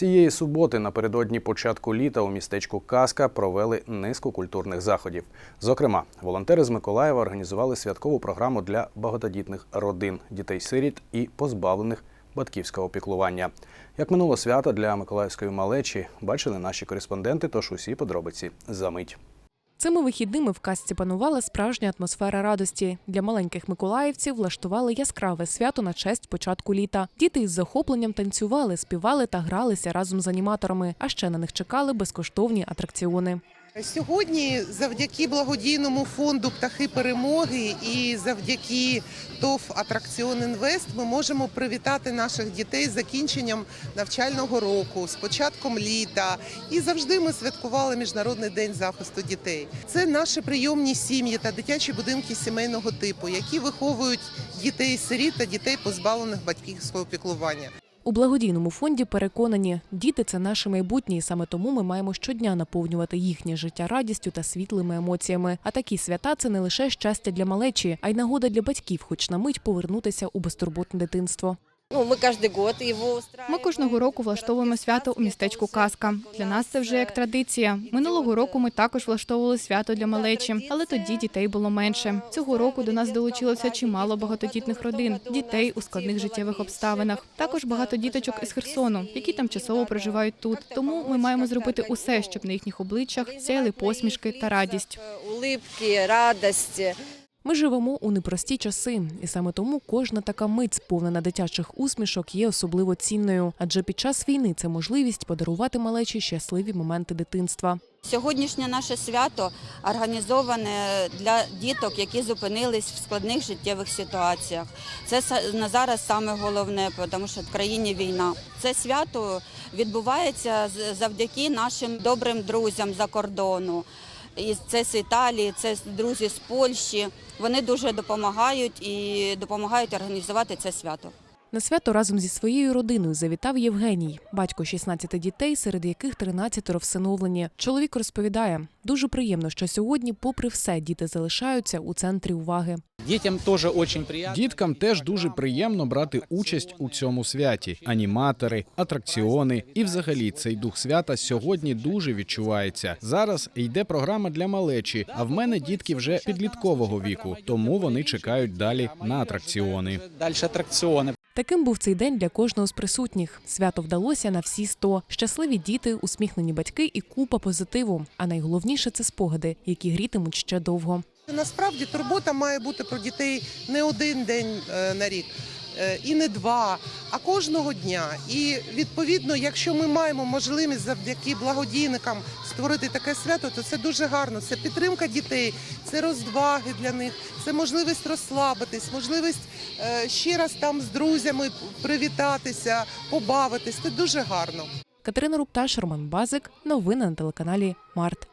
Цієї суботи напередодні початку літа у містечку Каска провели низку культурних заходів. Зокрема, волонтери з Миколаєва організували святкову програму для багатодітних родин, дітей-сиріт і позбавлених батьківського піклування. Як минуло свято для миколаївської малечі, бачили наші кореспонденти, тож усі подробиці за мить. Цими вихідними в казці панувала справжня атмосфера радості. Для маленьких миколаївців влаштували яскраве свято на честь початку літа. Діти із захопленням танцювали, співали та гралися разом з аніматорами. А ще на них чекали безкоштовні атракціони. Сьогодні, завдяки благодійному фонду Птахи перемоги і завдяки ТОВ Атракціон Інвест, ми можемо привітати наших дітей з закінченням навчального року, з початком літа. І завжди ми святкували Міжнародний день захисту дітей. Це наші прийомні сім'ї та дитячі будинки сімейного типу, які виховують дітей-сиріт та дітей, позбавлених батьківського піклування. У благодійному фонді переконані, діти це наше майбутнє, і саме тому ми маємо щодня наповнювати їхнє життя радістю та світлими емоціями. А такі свята це не лише щастя для малечі, а й нагода для батьків, хоч на мить повернутися у безтурботне дитинство. Ну, мы каждый год его Ми устраиваем. кожного року влаштовуємо свято у містечку Казка. Для нас це вже як традиція. Минулого року ми також влаштовували свято для малечі, але тоді дітей було менше. Цього року до нас долучилося чимало багатодітних родин, дітей у складних життєвих обставинах. Також багато діточок із Херсону, які тимчасово проживають тут. Тому ми маємо зробити усе, щоб на їхніх обличчях сяяли посмішки та радість. Улыбки, радости. Ми живемо у непрості часи, і саме тому кожна така мить, сповнена дитячих усмішок, є особливо цінною. Адже під час війни це можливість подарувати малечі щасливі моменти дитинства. Сьогоднішнє наше свято організоване для діток, які зупинились в складних життєвих ситуаціях. Це на зараз саме головне, тому що в країні війна. Це свято відбувається завдяки нашим добрим друзям за кордону. Це з Італії, це друзі з Польщі. Вони дуже допомагають і допомагають організувати це свято. На свято разом зі своєю родиною завітав Євгеній, батько 16 дітей, серед яких 13 всиновлені. Чоловік розповідає, дуже приємно, що сьогодні, попри все, діти залишаються у центрі уваги. Дітям теж дуже приємно. Діткам теж дуже приємно брати участь у цьому святі. Аніматори, атракціони і, взагалі, цей дух свята сьогодні дуже відчувається. Зараз йде програма для малечі, а в мене дітки вже підліткового віку, тому вони чекають далі на атракціони. Далі атракціони. Таким був цей день для кожного з присутніх. Свято вдалося на всі сто. Щасливі діти, усміхнені батьки і купа позитиву. А найголовніше це спогади, які грітимуть ще довго. Насправді турбота має бути про дітей не один день е, на рік. е, І не два, а кожного дня. І відповідно, якщо ми маємо можливість завдяки благодійникам створити таке свято, то це дуже гарно. Це підтримка дітей, це розваги для них, це можливість розслабитись, можливість е, ще раз там з друзями привітатися, побавитись. Це дуже гарно. Катерина Рупташ, Роман Базик. Новини на телеканалі Март.